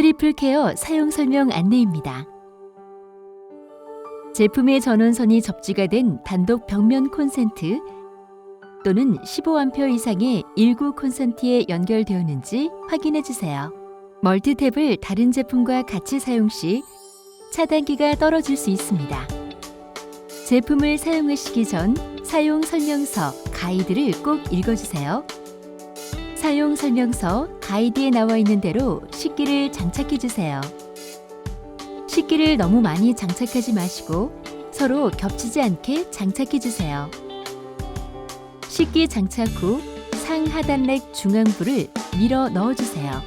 애플케어 사용 설명 안내입니다. 제품의 전원선이 접지가 된 단독 벽면 콘센트 또는 15A 이상의 일구 콘센트에 연결되었는지 확인해 주세요. 멀티탭을 다른 제품과 같이 사용 시 차단기가 떨어질 수 있습니다. 제품을 사용하시기 전 사용 설명서 가이드를 꼭 읽어주세요. 사용 설명서 가이드에 나와 있는 대로 식기를 장착해 주세요. 식기를 너무 많이 장착하지 마시고 서로 겹치지 않게 장착해 주세요. 식기 장착 후 상하단렉 중앙부를 밀어 넣어 주세요.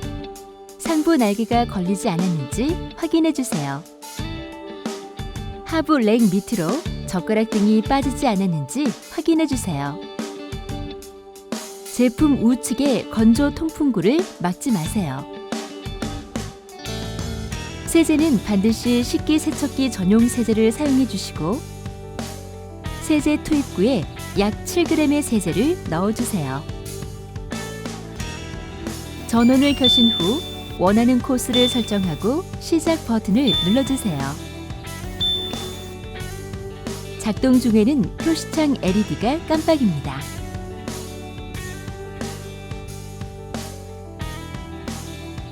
상부 날개가 걸리지 않았는지 확인해 주세요. 하부 렉 밑으로 젓가락 등이 빠지지 않았는지 확인해 주세요. 제품 우측의 건조 통풍구를 막지 마세요. 세제는 반드시 식기 세척기 전용 세제를 사용해 주시고 세제 투입구에 약 7g의 세제를 넣어 주세요. 전원을 켜신 후 원하는 코스를 설정하고 시작 버튼을 눌러 주세요. 작동 중에는 표시창 LED가 깜빡입니다.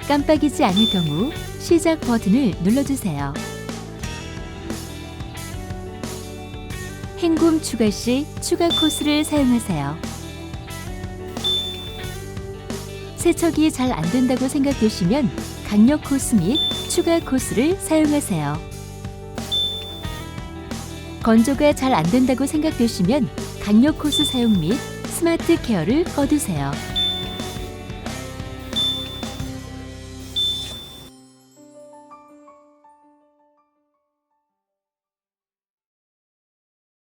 깜빡이지 않을 경우 시작 버튼을 눌러주세요. 헹굼 추가 시 추가 코스를 사용하세요. 세척이 잘 안 된다고 생각되시면 강력 코스 및 추가 코스를 사용하세요. 건조가 잘 안 된다고 생각되시면 강력 코스 사용 및 스마트 케어를 꺼두세요.